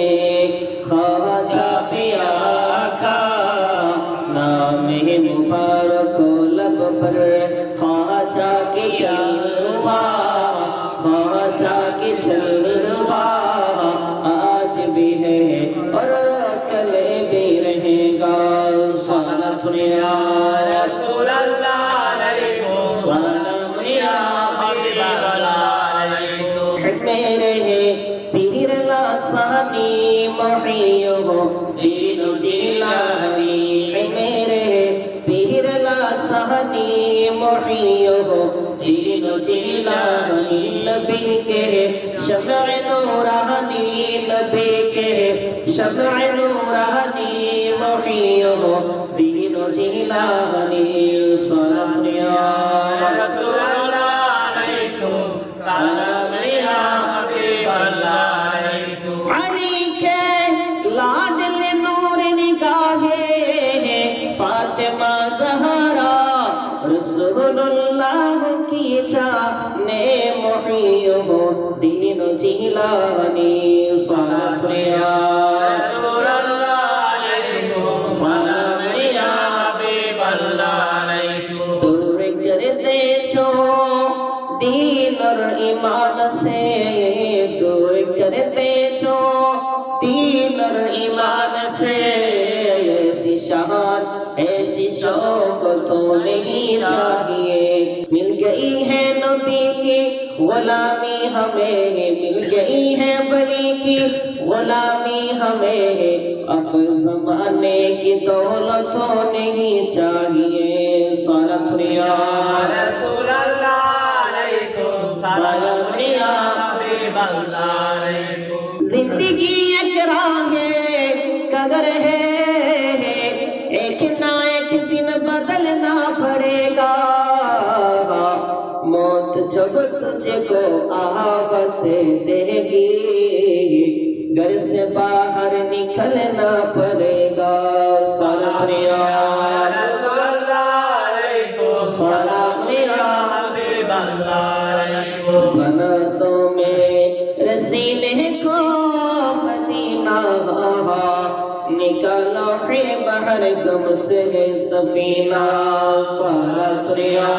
में ख्वाजा पिया का नाम मुबारक लब पर ख्वाजा की चलवा ख्वाजा की चलवा। आज भी है और कल भी रहेगा सलात या সানি মহিয়ো দিন জিলানি মেরে পীর লা সানি মহিয়ো দিন জিলানি নবী কে শমع নূরানি নবী কে শমع নূরানি মহিয়ো দিন জিলানি সালাত রসুল্লাহ কি চানে মহিয় দিন জিলানি সালাতরিয়া দিন ইমান সে দূর করতে नहीं चाहिए। मिल गई है नबी की गुलामी हमें, मिल गई है बली की गुलामी हमें। अफ जमाने की दौलत नहीं चाहिए। ज़िंदगी एक राह है कगर है जब तुझको आवाज देगी घर से बाहर निकलना पड़ेगा सलाम या सलाम या बना तो मेरे सीने को मदीना निकालो है बाहर गम से सफीना सलात या